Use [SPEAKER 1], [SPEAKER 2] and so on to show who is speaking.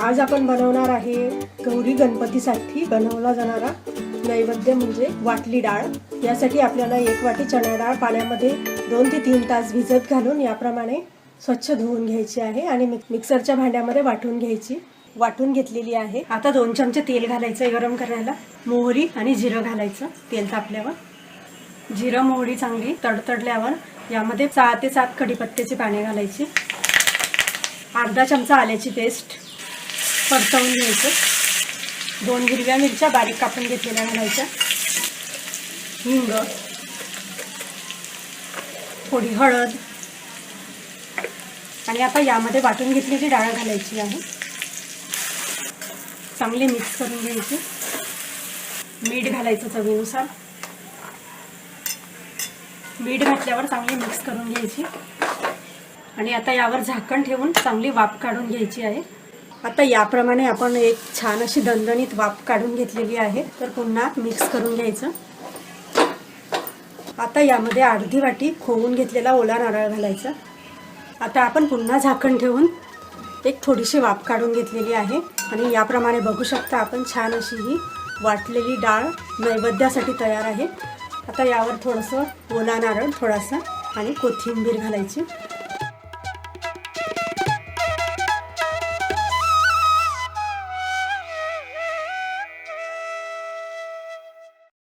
[SPEAKER 1] आज आपण बनवणार आहे गौरी गणपतीसाठी बनवला जाणारा नैवेद्य म्हणजे वाटली डाळ. यासाठी आपल्याला एक वाटी चणा डाळ पाण्यामध्ये दोन ते तीन तास भिजत घालून याप्रमाणे स्वच्छ धुवून घ्यायची आहे आणि मिक्सरच्या भांड्यामध्ये वाटून घ्यायची. वाटून घेतलेली आहे. आता दोन चमचे तेल घालायचं आहे गरम करायला. मोहरी आणि जिरं घालायचं. तेल तापल्यावर. जिरं मोहरी चांगली तडतडल्यावर यामध्ये सहा ते सात कढीपत्त्याची पाने घालायची. अर्धा चमचा आल्याची पेस्ट परतवून घ्यायचं. दोन हिरव्या मिरच्या बारीक कापून घेतलेल्या घालायच्या हिंग थोडी हळद आणि आता यामध्ये वाटून घेतलेली डाळ घालायची आहे. चांगली मिक्स करून घ्यायची. मीठ घालायचं चवीनुसार. मीठ घातल्यावर चांगली मिक्स करून घ्यायची. आणि आता यावर झाकण ठेवून चांगली वाफ काढून घ्यायची आहे. आता याप्रमाणे आपण एक छान अशी दणदणीत वाफ काढून घेतलेली आहे. तर पुन्हा मिक्स करून घ्यायचं. आता यामध्ये अर्धी वाटी खोवून घेतलेला ओला नारळ घालायचा. आता आपण पुन्हा झाकण ठेवून एक थोडीशी वाफ काढून घेतलेली आहे. आणि याप्रमाणे बघू शकता आपण छान अशी ही वाटलेली डाळ नैवेद्यासाठी तयार आहे. आता यावर थोडंसं ओला नारळ थोडासा आणि कोथिंबीर घालायची.